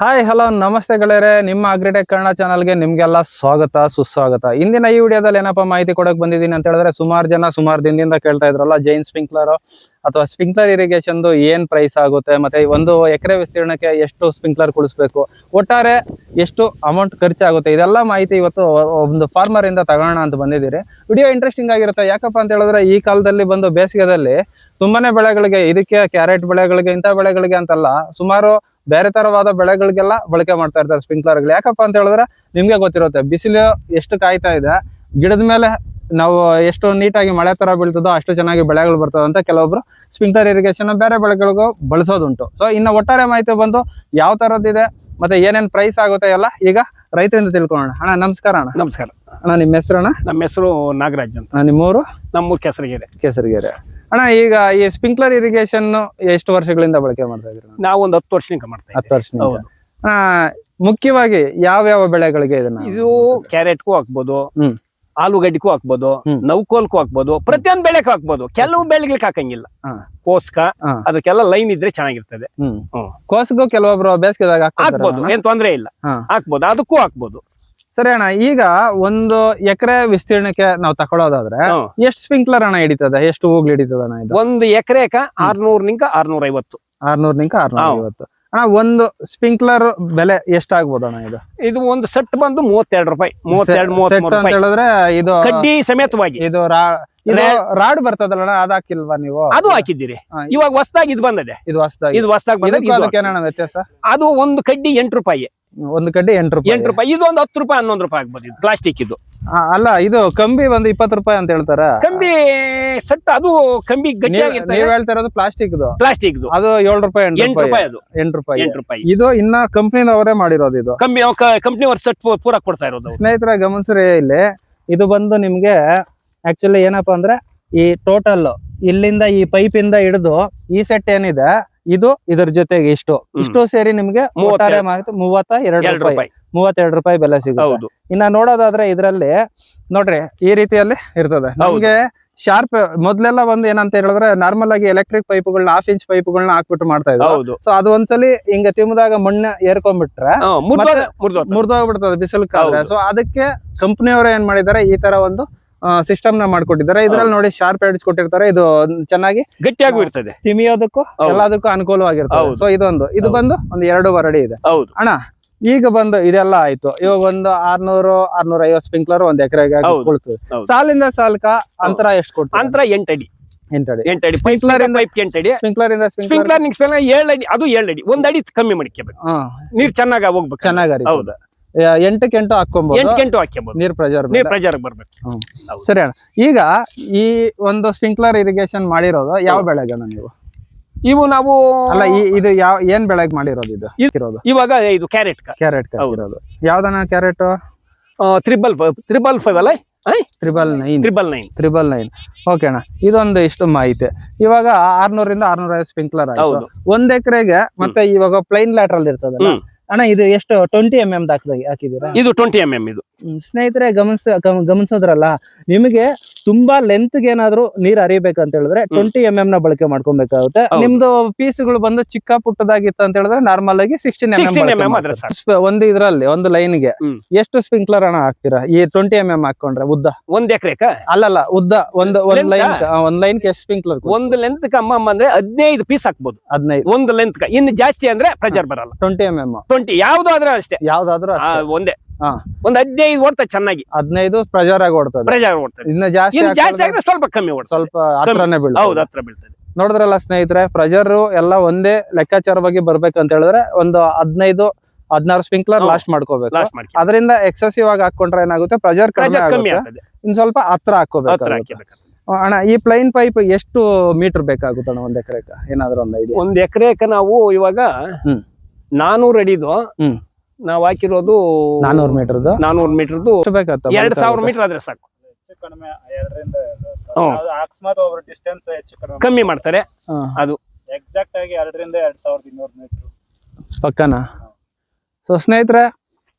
Hi hello ನಮಸ್ತೆ ಗೆಳೆಯರೆ. ನಿಮ್ಮ ಅಗ್ರಿಟೆಕ್ ಕನ್ನಡ ಚಾನಲ್ಗೆ ನಿಮಗೆಲ್ಲ ಸ್ವಾಗತ, ಸುಸ್ವಾಗತ. ಇಂದಿನ ಈ ವಿಡಿಯೋದಲ್ಲಿ ಏನಪ್ಪ ಮಾಹಿತಿ ಕೊಡೋಕೆ ಬಂದಿದ್ದೀನಿ ಅಂತ ಹೇಳಿದ್ರೆ ಸುಮಾರು ಜನ ಸುಮಾರು ದಿನದಿಂದ ಕೇಳ್ತಾ ಇದ್ರಲ್ಲ ಜೈನ್ ಸ್ಪ್ರಿಂಕ್ಲರ್ ಅಥವಾ ಸ್ಪ್ರಿಂಕ್ಲರ್ ಇರಿಗೇಷನ್ದು ಏನ್ ಪ್ರೈಸ್ ಆಗುತ್ತೆ, ಮತ್ತೆ ಒಂದು ಎಕರೆ ವಿಸ್ತೀರ್ಣಕ್ಕೆ ಎಷ್ಟು ಸ್ಪ್ರಿಂಕ್ಲರ್ ಕುಡಿಸ್ಬೇಕು, ಒಟ್ಟಾರೆ ಎಷ್ಟು ಅಮೌಂಟ್ ಖರ್ಚಾಗುತ್ತೆ, ಇದೆಲ್ಲ ಮಾಹಿತಿ ಇವತ್ತು ಒಂದು ಫಾರ್ಮರ್ ಇಂದ ತಗೋಣ ಅಂತ ಬಂದಿದ್ದೀರಿ. ವಿಡಿಯೋ ಇಂಟ್ರೆಸ್ಟಿಂಗ್ ಆಗಿರುತ್ತೆ. ಯಾಕಪ್ಪ ಅಂತ ಹೇಳಿದ್ರೆ ಈ ಕಾಲದಲ್ಲಿ ಬಂದು ಬೇಸಿಗೆದಲ್ಲಿ ತುಂಬಾನೇ ಬೆಳೆಗಳಿಗೆ, ಇದಕ್ಕೆ ಕ್ಯಾರೆಟ್ ಬೆಳೆಗಳಿಗೆ, ಇಂಥ ಬೆಳೆಗಳಿಗೆ ಅಂತಲ್ಲ, ಸುಮಾರು ಬೇರೆ ತರವಾದ ಬೆಳೆಗಳಿಗೆಲ್ಲ ಬಳಕೆ ಮಾಡ್ತಾ ಇರ್ತಾರೆ ಸ್ಪ್ರಿಂಕ್ಲರ್ಗಳು ಯಾಕಪ್ಪ ಅಂತ ಹೇಳಿದ್ರೆ ನಿಮ್ಗೆ ಗೊತ್ತಿರುತ್ತೆ ಬಿಸಿಲು ಎಷ್ಟು ಕಾಯ್ತಾ ಇದೆ ಗಿಡದ ಮೇಲೆ ನಾವು ಎಷ್ಟು ನೀಟಾಗಿ ಮಳೆ ತರ ಬೀಳ್ತದೋ ಅಷ್ಟು ಚೆನ್ನಾಗಿ ಬೆಳೆಗಳು ಬರ್ತದೆ ಅಂತ ಕೆಲವೊಬ್ರು ಸ್ಪ್ರಿಂಕ್ಲರ್ ಇರಿಗೇಷನ್ ಬೇರೆ ಬೆಳೆಗಳಿಗೂ ಬಳಸೋದುಂಟು. ಸೊ ಇನ್ನು ಒಟ್ಟಾರೆ ಮಾಹಿತಿ ಬಂದು ಯಾವ ತರದ್ದಿದೆ ಮತ್ತೆ ಏನೇನು ಪ್ರೈಸ್ ಆಗುತ್ತೆ ಎಲ್ಲ ಈಗ ರೈತರಿಂದ ತಿಳ್ಕೊಳ್ಳೋಣ. ಅಣ್ಣ ನಮಸ್ಕಾರ ಅಣ್ಣ. ನಮಸ್ಕಾರ. ಅಣ್ಣ ನಿಮ್ಮ ಹೆಸರು ಅಣ್ಣ ನಮ್ಮ ಹೆಸರು ನಾಗರಾಜ್ ಅಂತ. ನಿಮ್ಮೂರು ನಮ್ಮ ಕೆಸರಿಗೆರೆ. ಕೇಸರಿಗೆರೆ. ಅಣ್ಣ ಈಗ ಈ ಸ್ಪ್ರಿಂಕ್ಲರ್ ಇರಿಗೇಷನ್ ಎಷ್ಟು ವರ್ಷಗಳಿಂದ ಬಳಕೆ ಮಾಡ್ತಾ ಇದ್ರಿ ನಾವು ಒಂದು ಹತ್ತು ವರ್ಷದಿಂದ ಮಾಡ್ತಾ ಹತ್ತು ವರ್ಷ ಮುಖ್ಯವಾಗಿ ಯಾವ ಯಾವ ಬೆಳೆಗಳಿಗೆ ಇದನ್ನ ಇದು ಕ್ಯಾರೆಟ್ಗೂ ಹಾಕ್ಬೋದು. ಆಲೂಗಡ್ಡಿಗೂ ಹಾಕ್ಬೋದು. ನೌಕೋಲ್ಗೂ ಹಾಕ್ಬೋದು ಪ್ರತಿಯೊಂದು ಬೆಳೆಗೂ ಹಾಕ್ಬೋದು. ಕೆಲವು ಬೆಳೆಗಳಿಗೆ ಹಾಕಂಗಿಲ್ಲ. ಕೋಸ್ಕ ಅದಕ್ಕೆಲ್ಲ ಲೈನ್ ಇದ್ರೆ ಚೆನ್ನಾಗಿರ್ತದೆ. ಕೋಸ್ಗೂ ಕೆಲವೊಬ್ರು ಬೇಸಿಗೆದಾಗ ಹಾಕ್ಬೋದು ಏನ್ ತೊಂದ್ರೆ ಇಲ್ಲ. ಹಾಕ್ಬೋದು ಅದಕ್ಕೂ ಹಾಕ್ಬೋದು. ಸರಿ ಅಣ್ಣ ಈಗ ಒಂದು ಎಕರೆ ವಿಸ್ತೀರ್ಣಕ್ಕೆ ನಾವು ತಕೊಳ್ಳೋದಾದ್ರೆ. ಎಷ್ಟು ಸ್ಪ್ರಿಂಕ್ಲರ್ ಅಣ್ಣ ಹಿಡಿತದ? ಎಷ್ಟು ಹೋಗ್ಲಿ ಹಿಡಿತದ ಅಣ್ಣ ಇದು? ಒಂದು ಎಕರೆಕ ಆರ್ನೂರ ಐವತ್ತು ಆರ್ನೂರ್ ನಿಂಕ ಆರ್ನೂರ. ಐವತ್ತು ಅಣ್ಣ ಒಂದು ಸ್ಪ್ರಿಂಕ್ಲರ್ ಬೆಲೆ ಎಷ್ಟಾಗ್ಬೋದು ಅಣ್ಣ ಇದು? ಇದು ಒಂದು ಸೆಟ್ ಬಂದು ಮೂವತ್ತೆರಡು ರೂಪಾಯಿ. ಮೂವತ್ತೆರಡು ಮೂವತ್ತ್ ಸೆಟ್ ಮೂರು ಅಂತ ಹೇಳಿದ್ರೆ ಇದು ಕಡ್ಡಿ ಸಮೇತವಾಗಿ. ಇದು ರಾಡ್ ಬರ್ತದಲ್ಲ ಅದ್ ಹಾಕಿಲ್ವಾ ನೀವು? ಅದು ಹಾಕಿದ್ದೀರಿ. ಇವಾಗ ಹೊಸದಾಗಿ ಇದು ಬಂದದೆ. ಇದು ಹೊಸದಾಗಿ. ಇದು ಹೊಸದಾಗಿ ಬಂದಿದೆ ವ್ಯತ್ಯಾಸ? ಅದು ಒಂದು ಕಡ್ಡಿ ಎಂಟು ರೂಪಾಯಿ. ಒಂದು ಕಡ್ಡಿ ಎಂಟು ರೂಪಾಯಿ. ಎಂಟು ರೂಪಾಯಿ. ಇದು ಒಂದು ಹತ್ತು ರೂಪಾಯಿ ಹನ್ನೊಂದು ರೂಪಾಯಿ ಆಗ್ಬೋದು ಇದು ಪ್ಲಾಸ್ಟಿಕ್ ಇದು. ಆ, ಅಲ್ಲ ಇದು ಕಂಬಿ ಒಂದು ಇಪ್ಪತ್ತು ರೂಪಾಯಿ ಅಂತ ಹೇಳ್ತಾರ? ಕಂಬಿ ಸೆಟ್ ಅದು ಕಂಬಿ ಗಟ್ಟಿಯಾಗಿರ್ತದೆ ನೀವ್ ಹೇಳ್ತಾ ಇರೋದು ಪ್ಲಾಸ್ಟಿಕ್ ಇದು ಪ್ಲಾಸ್ಟಿಕ್ ಇದು ಅದು ಏಳು ರೂಪಾಯಿ ಎಂಟು ಎಂಟು ರೂಪಾಯಿ. ರೂಪಾಯಿ ಅದು. ಎಂಟು ರೂಪಾಯಿ. ಎಂಟು ರೂಪಾಯಿ. ಇದು ಇನ್ನ ಕಂಪ್ನಿನವರೇ ಮಾಡಿರೋದು ಇದು. ಕಂಬಿ ಕಂಪ್ನಿ ಅವ್ರ ಸೆಟ್ ಪೂರ ಕೊಡ್ತಾ ಇರೋದು ಅವ್ರು. ಸ್ನೇಹಿತರ ಗಮನಿಸ್ರಿ ಇಲ್ಲಿ. ಇದು ಬಂದು ನಿಮ್ಗೆ ಆಕ್ಚುಲಿ ಏನಪ್ಪಾ ಅಂದ್ರೆ ಈ ಟೋಟಲ್ ಇಲ್ಲಿಂದ ಈ ಪೈಪ್ ಇಂದ ಹಿಡಿದು ಈ ಸೆಟ್ ಏನಿದೆ ಇದು ಇದ್ರ ಜೊತೆಗೆ ಇಷ್ಟು. ಇಷ್ಟು ಸೇರಿ ನಿಮ್ಗೆ. ಒಟ್ಟಾರೆ ಮೂವತ್ತ ಎರಡು ರೂಪಾಯಿ. ಮೂವತ್ತೆರಡು ರೂಪಾಯಿ ಬೆಲೆ ಸಿಗುತ್ತೆ. ಇನ್ನ ನೋಡೋದಾದ್ರೆ ಇದ್ರಲ್ಲಿ ನೋಡ್ರಿ ಈ ರೀತಿಯಲ್ಲಿ ಇರ್ತದೆ. ನಮ್ಗೆ ಶಾರ್ಪ್ ಮೊದ್ಲೆಲ್ಲ ಒಂದ್ ಏನಂತ ಹೇಳಿದ್ರೆ ನಾರ್ಮಲ್ ಆಗಿ ಎಲೆಕ್ಟ್ರಿಕ್ ಪೈಪ್ಗಳನ್ನ ಹಾಫ್ ಇಂಚ್ ಪೈಪ್ಗಳನ್ನ ಹಾಕ್ಬಿಟ್ಟು ಮಾಡ್ತಾ ಇದ್ದಾರೆ ಸೊ ಅದು ಒಂದ್ಸಲಿ ಹಿಂಗ ತಿಮ್ಮದಾಗ ಮಣ್ಣು ಏರ್ಕೊಂಡ್ಬಿಟ್ರೆ ಮುರಿದೋಗ್ಬಿಡ್ತದೆ ಬಿಸಿಲು ಕಾಲ. ಸೊ ಅದಕ್ಕೆ ಕಂಪ್ನಿಯವರು ಏನ್ ಮಾಡಿದ್ದಾರೆ ಈ ತರ ಒಂದು ಸಿಸ್ಟಮ್ನ ಮಾಡ್ಕೊಟ್ಟಿದ್ದಾರೆ. ಇದ್ರಲ್ಲಿ ನೋಡಿ ಶಾರ್ಪ್ ಎಡ್ಸ್ ಕೊಟ್ಟಿರ್ತಾರೆ. ಇದು ಚೆನ್ನಾಗಿ ಗಟ್ಟಿಯಾಗೂ ಇರ್ತದೆ. ತಿಮಿಯೋದಕ್ಕೂ ಎಲ್ಲದಕ್ಕೂ ಅನುಕೂಲವಾಗಿರ್ತದೆ. ಸೊ ಇದೊಂದು. ಇದು. ಬಂದು ಒಂದು ಎರಡು ವರಡಿ ಇದೆ. ಅಣ್ಣ ಈಗ ಬಂದು ಇದೆಲ್ಲ ಆಯ್ತು. ಇವಾಗ ಒಂದು ಆರ್ನೂರು ಆರ್ನೂರ ಐವತ್ತು ಸ್ಪಿಂಕ್ಲರ್ ಒಂದ್ ಎಕರೆಗೆ. ಕೊಡ್ತದೆ. ಸಾಲಿಂದ ಸಾಲ್ಕ ಅಂತರ ಎಷ್ಟು ಕೊಡ್ತಾರೆ ಅಂತರ ಎಂಟಡಿ ಎಂಟಡಿ ಎಂಟಡಿ Sprinkler ಪೈಪ್ ಇಂದ- ಪೈಪ್ ಎಂಟಡಿ ಸ್ಪ್ರಿಂಕ್ಲರ್ ಇಂದ ಸ್ಪ್ರಿಂಕ್ಲರ್ ಸ್ಪ್ರಿಂಕ್ಲರ್ ನಿಂಗ್ ಏಳು ಅಡಿ ಅದು ಏಳಡಿ ಅಡಿ. ಒಂದ್ ಅಡಿ ಕಮ್ಮಿ ಮಾಡ್ಕೋಬೇಕು ನೀರ್ ಚೆನ್ನಾಗಿ ಹೋಗ್ಬೇಕು. ಚೆನ್ನಾಗಿ ಹೌದು. ಎಂಟಕ್ಕೆ ಎಂಟು ಹಾಕೊಂಬೋದು ಎಂಟು ಗಂಟು ಹಾಕ್ಯಬಹುದು ನೀರ್ ಪ್ರೆಜರ್ ನೀರ್ ಪ್ರೆಜರ್ ಬರ್ಬೇಕು. ಸರಿ ಅಣ್ಣ. ಈಗ ಈ ಒಂದು ಸ್ಪ್ರಿಂಕ್ಲರ್ ಇರಿಗೇಷನ್ ಮಾಡಿರೋದು ಯಾವ ಬೆಳೆಗೆ ಅಣ್ಣ ನೀವು? ಇವು ನಾವು ಅಲ್ಲ ಇದು ಯಾವ ಏನ್ ಬೆಳೆಗೆ ಮಾಡಿರೋದು ಇದು? ಇರೋದು. ಇವಾಗ ಇದು ಕ್ಯಾರೆಟ್ ಕ್ಯಾರೆಟ್. ಇರೋದು. ಯಾವ್ದನ carrot triple five triple five ಅಲ್ಲ? Triple nine triple nine triple nine okay ಅಣ್ಣ. ಇದೊಂದು ಇಷ್ಟು ಮಾಹಿತಿ. ಇವಾಗ ಆರ್ನೂರಿಂದ ಆರ್ನೂರ ಐವತ್ತು ಸ್ಪ್ರಿಂಕ್ಲರ್ ಆಯ್ತು ಒಂದ್ ಎಕರೆಗೆ ಮತ್ತೆ ಇವಾಗ ಪ್ಲೈನ್ ಲ್ಯಾಟ್ರಲ್ ಇರ್ತದಲ್ಲ. ಅಣ್ಣ ಇದು ಎಷ್ಟು ಟ್ವೆಂಟಿ ಎಂ ಎಂ ಹಾಕಿದೀರಾ ಇದು ಟ್ವೆಂಟಿ ಎಂ ಎಂ ಇದು. ಸ್ನೇಹಿತರೆ ಗಮನಿಸ ಗಮನಿಸೋದ್ರಲ್ಲ ನಿಮಗೆ ತುಂಬಾ ಲೆಂತ್ ಏನಾದ್ರು ನೀರ್ ಹರಿಬೇಕಂತ ಹೇಳಿದ್ರೆ ಟ್ವೆಂಟಿ ಎಂ ಎಂ ನ ಬಳಕೆ ಮಾಡ್ಕೊಬೇಕಾಗುತ್ತೆ. ನಿಮ್ದು ಪೀಸ್ಗಳು ಬಂದು ಚಿಕ್ಕ ಪುಟ್ಟದಾಗಿತ್ತು ಅಂತ ಹೇಳಿದ್ರೆ ನಾರ್ಮಲ್ ಆಗಿ ಸಿಕ್ಸ್ಟೀನ್ ಎಂ ಒಂದು ಇದ್ರಲ್ಲಿ ಒಂದು ಲೈನ್ಗೆ. ಎಷ್ಟು ಸ್ಪ್ರಿಂಕ್ಲರ್ ಅಣ್ಣ ಹಾಕ್ತೀರಾ? ಈ ಟ್ವೆಂಟಿ ಎಂ ಎಂ ಹಾಕೊಂಡ್ರೆ ಉದ್ದ? ಒಂದ್ ಎಕರೆಕ? ಅಲ್ಲಲ್ಲ ಉದ್ದ ಒಂದು ಒಂದ್ ಲೈನ್? ಒಂದ್ ಲೈನ್ ಎಷ್ಟು ಸ್ಪ್ರಿಂಕ್ಲರ್ ಒಂದ್ ಲೆಂತ್ ಕಮ್ಮಮ್ಮ ಅಂದ್ರೆ ಹದಿನೈದು ಪೀಸ್ ಹಾಕ್ಬೋದು. ಹದಿನೈದು. ಒಂದು ಲೆಂತ್ ಇನ್ನು ಜಾಸ್ತಿ ಅಂದ್ರೆ ಪ್ರೆಜರ್ ಬರಲ್ಲ. ಟ್ವೆಂಟಿ ಎಂ ಎಂ ಟ್ವೆಂಟಿ ಯಾವ್ದಾದ್ರೂ ಅಷ್ಟೇ. ಯಾವ್ದಾದ್ರೂ. ಒಂದೇ. ಒಂದ್ ಹದಿನೈದು ಓಡ್ತದೆ ಚೆನ್ನಾಗಿ. ಹದಿನೈದು ಪ್ರೆಜರ್ ಆಗಿ ಓಡ್ತದೆ. ಪ್ರೆಜರ್ ಓಡ್ತದೆ. ಇನ್ನು ಜಾಸ್ತಿ ಇನ್ನು ಜಾಸ್ತಿ ಸ್ವಲ್ಪ ಕಮ್ಮಿ ಓಡ್ತದೆ. ಸ್ವಲ್ಪ ಹತ್ರನೇ ಬೀಳ್ತದೆ. ಹೌದು ಹತ್ರ ಬೀಳ್ತದೆ. ನೋಡಿದ್ರಲ್ಲ ಸ್ನೇಹಿತರೆ ಪ್ರೆಜರ್ ಎಲ್ಲ ಒಂದೇ ಲೆಕ್ಕಾಚಾರವಾಗಿ ಬರ್ಬೇಕಂತ ಹೇಳಿದ್ರೆ ಒಂದು ಹದಿನೈದು ಹದಿನಾರು ಸ್ಪ್ರಿಂಕ್ಲರ್ ಲಾಸ್ಟ್ ಮಾಡ್ಕೋಬೇಕು. ಅದರಿಂದ ಎಕ್ಸೆಸಿವ್ ಆಗಿ ಹಾಕೊಂಡ್ರೆ ಏನಾಗುತ್ತೆ? ಪ್ರೆಜರ್ ಕಮ್ಮಿ ಆಗುತ್ತೆ. ಇನ್ ಸ್ವಲ್ಪ ಹತ್ರ ಹಾಕೋಬೇಕು ಅಣ್ಣ ಈ ಪ್ಲೈನ್ ಪೈಪ್ ಎಷ್ಟು ಮೀಟರ್ ಬೇಕಾಗುತ್ತೆ ಅಣ್ಣ ಒಂದ್ ಎಕರೆಕ ಏನಾದ್ರು ಒಂದು ಐಡಿಯಾ ಒಂದ್ ಎಕರೆಕ ನಾವು ಇವಾಗ ಹ್ಮ್. ನಾನೂರ್ ಅಡಿದು ಹ್ಮ್. ನಾವ್ ಹಾಕಿರೋದು ನಾನೂರು ಮೀಟರ್ದು? ನಾನೂರು ಮೀಟರ್ದು ಎರಡ್ ಸಾವಿರ ಮೀಟರ್ ಆದ್ರೆ ಸಾಕು. ಅಕಸ್ಮಾತ್ ಒಬ್ರು ಡಿಸ್ಟೆನ್ಸ್ ಹೆಚ್ಚು ಕಡಿಮೆ ಕಮ್ಮಿ ಮಾಡ್ತಾರೆ. ಎಕ್ಸಾಕ್ಟ್ ಆಗಿ ಎರಡರಿಂದ ಎರಡ್ ಸಾವಿರದ ಇನ್ನೂರು ಮೀಟರ್. ಪಕ್ಕನ? ಸೊ ಸ್ನೇಹಿತರೆ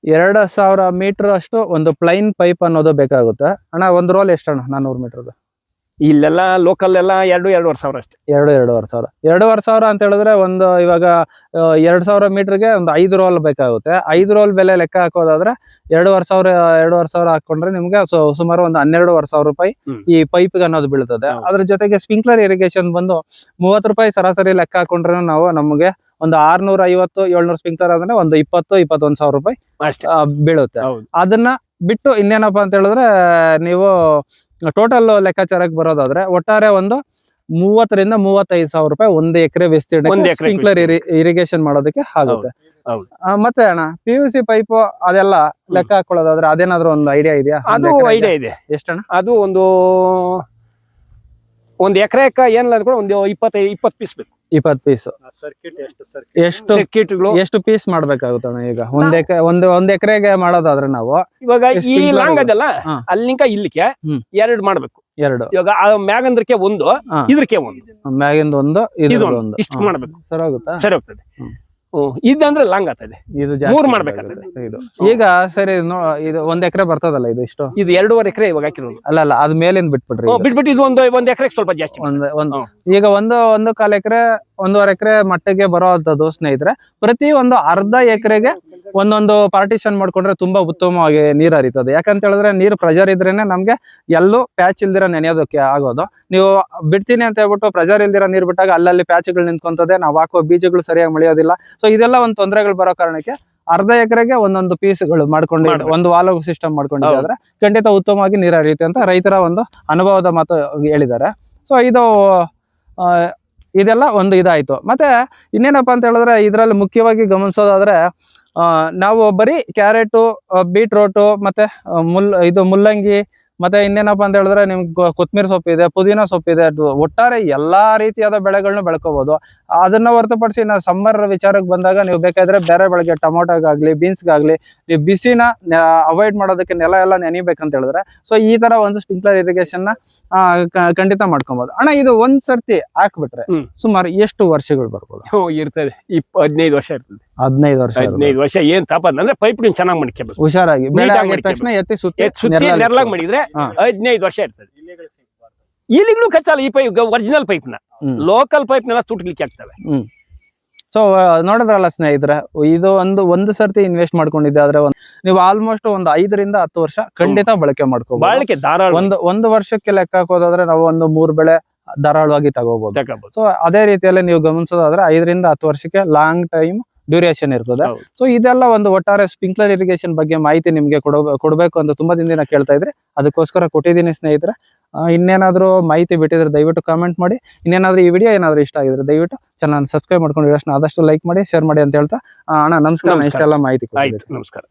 ಎರಡು ಸಾವಿರ ಮೀಟರ್ ಅಷ್ಟು ಒಂದು ಪ್ಲೈನ್ ಪೈಪ್ ಅನ್ನೋದು ಬೇಕಾಗುತ್ತೆ. ಅಣ್ಣ ಒಂದು ರೋಲ್ ಎಷ್ಟು ಅಣ್ಣ? ನಾನೂರು ಮೀಟರ್ದು. ಇಲ್ಲೆಲ್ಲ ಲೋಕಲ್ ಎಲ್ಲ ಎರಡು ಎರಡೂವರೆ ಸಾವಿರ ಅಷ್ಟೇ. ಎರಡು ಎರಡೂವರೆ ಸಾವಿರ. ಎರಡೂವರೆ ಸಾವಿರ ಅಂತ ಹೇಳಿದ್ರೆ ಒಂದು ಇವಾಗ ಎರಡು ಸಾವಿರ ಮೀಟರ್ಗೆ ಒಂದು ಐದು ರೋಲ್ ಬೇಕಾಗುತ್ತೆ. ಐದು ರೋಲ್ ಬೆಲೆ ಲೆಕ್ಕ ಹಾಕೋದಾದ್ರೆ ಎರಡೂವರೆ ಸಾವಿರ ಎರಡೂವರೆ ಸಾವಿರ ಹಾಕೊಂಡ್ರೆ ನಿಮ್ಗೆ ಸುಮಾರು ಒಂದು ಹನ್ನೆರಡುವರೆ ಸಾವಿರ ರೂಪಾಯಿ ಈ ಪೈಪ್ ಅನ್ನೋದು ಬೀಳ್ತದೆ. ಅದ್ರ ಜೊತೆಗೆ ಸ್ಪ್ರಿಂಕ್ಲರ್ ಇರಿಗೇಷನ್ ಬಂದು ಮೂವತ್ತು ರೂಪಾಯಿ ಸರಾಸರಿ ಲೆಕ್ಕ ಹಾಕೊಂಡ್ರೆ ನಾವು ನಮಗೆ ಒಂದು ಆರ್ನೂರ ಐವತ್ತು ಏಳ್ನೂರು ಸ್ಪಿಂಕ್ಲರ್ ಅಂದ್ರೆ ಒಂದು ಇಪ್ಪತ್ತು ಇಪ್ಪತ್ತೊಂದು ಸಾವಿರ ರೂಪಾಯಿ ಬೀಳುತ್ತೆ. ಅದನ್ನ ಬಿಟ್ಟು ಇನ್ನೇನಪ್ಪ ಅಂತ ಹೇಳಿದ್ರೆ ನೀವು ಟೋಟಲ್ ಲೆಕ್ಕಾಚಾರಕ್ಕೆ ಬರೋದಾದ್ರೆ ಒಟ್ಟಾರೆ ಒಂದು ಮೂವತ್ತರಿಂದ ಮೂವತ್ತೈದು ಸಾವಿರ ರೂಪಾಯಿ ಒಂದು ಎಕರೆ ವಿಸ್ತೀರ್ಣ. ಸ್ಪ್ರಿಂಕ್ಲರ್ ಇರಿಗೇಷನ್ ಮಾಡೋದಕ್ಕೆ ಆಗುತ್ತೆ. ಮತ್ತೆ ಅಣ್ಣ ಪಿ ಯು ಸಿ ಪೈಪ್ ಅದೆಲ್ಲ ಲೆಕ್ಕ ಹಾಕೊಳ್ಳೋದಾದ್ರೆ ಅದೇನಾದ್ರೂ ಒಂದು ಐಡಿಯಾ ಇದೆಯಾ? ಅದು ಐಡಿಯಾ ಇದೆ. ಎಷ್ಟಣ್ಣ ಅದು ಒಂದು ಒಂದು ಎಕರೆ ಏನಿಲ್ಲ ಕೂಡ ಒಂದು ಇಪ್ಪತ್ತೈದು ಇಪ್ಪತ್ತು ಪೀಸ್ ಬೇಕು. ಇಪ್ಪತ್ತು ಪೀಸ್ ಎಷ್ಟು ಸರ್ಕಿಟ್ ಎಷ್ಟು ಸರ್ಕಿಟ್ಗಳು ಎಷ್ಟು ಪೀಸ್ ಮಾಡ್ಬೇಕಾಗುತ್ತಣ್ಣ ಈಗ? ಒಂದ್ ಎಕರೆ ಒಂದು ಒಂದ್ ಎಕರೆಗೆ ಮಾಡೋದಾದ್ರೆ ನಾವು ಇವಾಗ ಈ ಲಾಂಗ್ ಅದಲ್ಲ. ಅಲ್ಲಿಂಕ ಇಲ್ಲಿಕ್ಕೆ ಹ್ಮ್. ಎರಡು ಮಾಡ್ಬೇಕು. ಎರಡು. ಇವಾಗ ಆ ಮ್ಯಾಗಂದ್ರಕ್ಕೆ ಒಂದು. ಇದ್ರಕ್ಕೆ ಒಂದು. ಮ್ಯಾಗಿಂದ ಒಂದು ಇದು ಒಂದು ಒಂದು. ಇಷ್ಟು. ಮಾಡ್ಬೇಕು. ಸರಿ ಹೋಗುತ್ತಾ? ಸರಿ ಹೋಗ್ತದೆ. ಇದಂದ್ರೆ ಲಾಂಗ್ ಆಗ್ತದೆ. ಇದು ಮೂರ್. ಮಾಡ್ಬೇಕಾಗ್ತದೆ. ಇದು. ಈಗ ಸರಿ ಇದು ಒಂದ್ ಎಕರೆ ಬರ್ತದಲ್ಲ ಇದು ಇಷ್ಟು? ಇದು ಎರಡೂವರೆ ಎಕರೆ ಇವಾಗ ಹಾಕಿರೋದು. ಅಲ್ಲ ಅಲ್ಲ ಅದ್ ಮೇಲಿಂದ ಬಿಟ್ಬಿಡ್ರಿ ಇದು. ಬಿಟ್ಬಿಟ್ಟು ಇದು ಒಂದು ಒಂದ್ ಎಕರೆ ಸ್ವಲ್ಪ ಜಾಸ್ತಿ ಒಂದ್ ಒಂದ್ ಈಗ ಒಂದು ಒಂದು ಕಾಲ್ ಎಕರೆ ಒಂದೂವರೆ ಎಕರೆ ಮಟ್ಟಿಗೆ ಬರೋ ಅಂತದ್ದು ಸ್ನೇಹಿತರೆ. ಪ್ರತಿ ಒಂದು ಅರ್ಧ ಎಕರೆಗೆ ಒಂದೊಂದು ಪಾರ್ಟಿಷನ್ ಮಾಡ್ಕೊಂಡ್ರೆ ತುಂಬಾ ಉತ್ತಮವಾಗಿ ನೀರ್ ಹರಿತದೆ. ಯಾಕಂತ ಹೇಳಿದ್ರೆ ನೀರು ಪ್ರೆಷರ್ ಇದ್ರೇನೆ ನಮ್ಗೆ ಎಲ್ಲೂ ಪ್ಯಾಚ್ ಇಲ್ದಿರ ನೆನೆಯೋದಕ್ಕೆ ಆಗೋದು. ನೀವು ಬಿಡ್ತೀನಿ ಅಂತ ಹೇಳ್ಬಿಟ್ಟು ಪ್ರೆಷರ್ ಇಲ್ದಿರ ನೀರ್ ಬಿಟ್ಟಾಗ ಅಲ್ಲಲ್ಲಿ ಪ್ಯಾಚ್ಗಳು ನಿಂತ್ಕೊಂತದೆ. ನಾವು ಹಾಕೋ ಬೀಜಗಳು ಸರಿಯಾಗಿ ಮಳೆಯೋದಿಲ್ಲ. ಸೊ ಇದೆಲ್ಲ ಒಂದು ತೊಂದರೆಗಳು ಬರೋ ಕಾರಣಕ್ಕೆ ಅರ್ಧ ಎಕರೆಗೆ ಒಂದೊಂದು ಪೀಸ್ಗಳು ಮಾಡ್ಕೊಂಡು. ಒಂದು ವಾಲೋ ಸಿಸ್ಟಮ್ ಮಾಡ್ಕೊಂಡಿದ್ದಾರೆ ಖಂಡಿತ ಉತ್ತಮವಾಗಿ ನೀರು ಹರಿಯುತ್ತೆ ಅಂತ ರೈತರ ಒಂದು ಅನುಭವದ ಮಾತು ಹೇಳಿದ್ದಾರೆ. ಸೊ ಇದು ಇದೆಲ್ಲ ಒಂದು ಇದಾಯ್ತು. ಮತ್ತೆ ಇನ್ನೇನಪ್ಪಾ ಅಂತ ಹೇಳಿದ್ರೆ ಇದರಲ್ಲಿ ಮುಖ್ಯವಾಗಿ ಗಮನಿಸೋದಾದ್ರೆ ನಾವು ಬರೀ ಕ್ಯಾರೆಟು ಬೀಟ್ರೋಟು ಮತ್ತೆ ಮುಲ್ ಇದು ಮುಲ್ಲಂಗಿ ಮತ್ತೆ ಇನ್ನೇನಪ್ಪ ಅಂತ ಹೇಳಿದ್ರೆ ನಿಮ್ಗೆ ಕೊತ್ತಂಬರಿ ಕೊತ್ಮಿರಿ ಸೊಪ್ಪಿದೆ ಪುದೀನ ಸೊಪ್ಪಿದೆ ಒಟ್ಟಾರೆ ಎಲ್ಲಾ ರೀತಿಯಾದ ಬೆಳೆಗಳನ್ನ ಬೆಳ್ಕೋಬಹುದು ಅದನ್ನ ಹೊರತುಪಡಿಸಿ ನಾವು ಸಮ್ಮರ್ ವಿಚಾರಕ್ಕೆ ಬಂದಾಗ ನೀವು ಬೇಕಾದ್ರೆ ಬೇರೆ ಬೆಳೆಗೆ ಟೊಮೊಟೊಗಾಗ್ಲಿ ಬೀನ್ಸ್ಗಾಗ್ಲಿ ನೀವು ಬಿಸಿನ ಅವಾಯ್ಡ್ ಮಾಡೋದಕ್ಕೆ ನೆಲ ಎಲ್ಲ ನೆನಿಬೇಕಂತ ಹೇಳಿದ್ರೆ ಸೊ ಈ ತರ ಒಂದು ಸ್ಪ್ರಿಂಕ್ಲರ್ ಇರಿಗೇಷನ್ನ ಖಂಡಿತ ಮಾಡ್ಕೊಬಹುದು ಅಣ್ಣ ಇದು ಒಂದ್ ಸರ್ತಿ ಹಾಕ್ಬಿಟ್ರೆ. ಸುಮಾರು ಎಷ್ಟು ವರ್ಷಗಳು ಬರ್ಬೋದು? ಇರ್ತದೆ. ಇಪ್ಪ ಹದಿನೈದು ವರ್ಷ ಇರ್ತದೆ. ಹದಿನೈದು ವರ್ಷ. ಹದಿನೈದು ವರ್ಷ ಏನ್ ತಾಪದ ಅಂದ್ರೆ ಪೈಪ್ ನೀವು ಚೆನ್ನಾಗಿ ಮಡಿಕಬೇಕು ಹುಷಾರಾಗಿ. ಬೆಳೆ ತಕ್ಷಣ ಎತ್ತಿ ಸುತ್ತಿ ಸುತ್ತಿ ನೆರಳಲ್ಲಿ ನೆರಳಾಗಿ ಮಾಡಿದ್ರೆ. ಹದಿನೈದು ವರ್ಷ ಇರ್ತದೆ. ಇಲಿಗಳು ಇಲ್ಲಿಗಳು ಕಚ್ಚಲ್ಲ ಈ ಪೈಪ್ ಒರಿಜಿನಲ್ ಪೈಪ್ನ ಲೋಕಲ್ ಪೈಪ್ ನೆಲ್ಲ ಸುಟ್ಲಿಕ್ಕೆ ಆಗ್ತವೆ. ಸೊ ನೋಡಿದ್ರಲ್ಲ ಸ್ನೇಹಿತರೆ ಇದು ಒಂದು ಒಂದು ಸರ್ತಿ ಇನ್ವೆಸ್ಟ್ ಮಾಡ್ಕೊಂಡಿದ್ದೆ ಆದ್ರೆ ಒಂದ್- ನೀವು ಆಲ್ಮೋಸ್ಟ್ ಒಂದು ಐದರಿಂದ ಹತ್ತು ವರ್ಷ ಖಂಡಿತ ಬಳಕೆ ಮಾಡ್ಕೋಬಹುದು ಬಾಳಿಕೆ ಧಾರಾಳ ಒಂದು ಒಂದು ವರ್ಷಕ್ಕೆ ಲೆಕ್ಕ ಹಾಕೋದಾದ್ರೆ ನಾವು ಒಂದು ಮೂರ್ ಬೆಳೆ ಧಾರಾಳವಾಗಿ ತಗೋಬಹುದು ಸೊ ಅದೇ ರೀತಿಯಲ್ಲಿ ನೀವು ಗಮನಿಸೋದಾದ್ರೆ ಐದರಿಂದ ಹತ್ತು ವರ್ಷಕ್ಕೆ ಲಾಂಗ್ ಟೈಮ್ ಡ್ಯೂರೇಷನ್ ಇರ್ತದೆ. ಸೊ ಇದೆಲ್ಲ ಒಂದು ಒಟ್ಟಾರೆ ಸ್ಪ್ರಿಂಕ್ಲರ್ ಇರಿಗೇಷನ್ ಬಗ್ಗೆ ಮಾಹಿತಿ ನಿಮಗೆ ಕೊಡ ಕೊಡಬೇಕು ಅಂತ ತುಂಬಾ ದಿನ ಕೇಳ್ತಾ ಇದ್ರೆ ಅದಕ್ಕೋಸ್ಕರ ಕೊಟ್ಟಿದ್ದೀನಿ ಸ್ನೇಹಿತರೆ. ಇನ್ನೇನಾದರೂ ಇನ್ನೇನಾದ್ರೂ ಮಾಹಿತಿ ಬಿಟ್ಟಿದ್ರೆ ದಯವಿಟ್ಟು ಕಾಮೆಂಟ್ ಮಾಡಿ. ಇನ್ನೇನಾದರೂ ಈ ವಿಡಿಯೋ ಏನಾದರೂ ಇಷ್ಟ ಆಗಿದ್ರೆ ದಯವಿಟ್ಟು ಚಾನಲ್ ಸಬ್ಸ್ಕ್ರೈಬ್ ಮಾಡ್ಕೊಂಡು ಆದಷ್ಟು ಲೈಕ್ ಮಾಡಿ ಶೇರ್ ಮಾಡಿ ಅಂತ ಹೇಳ್ತಾ ಅಣ್ಣ ನಮಸ್ಕಾರ. ಇಷ್ಟೆಲ್ಲ ಮಾಹಿತಿ ನಮಸ್ಕಾರ.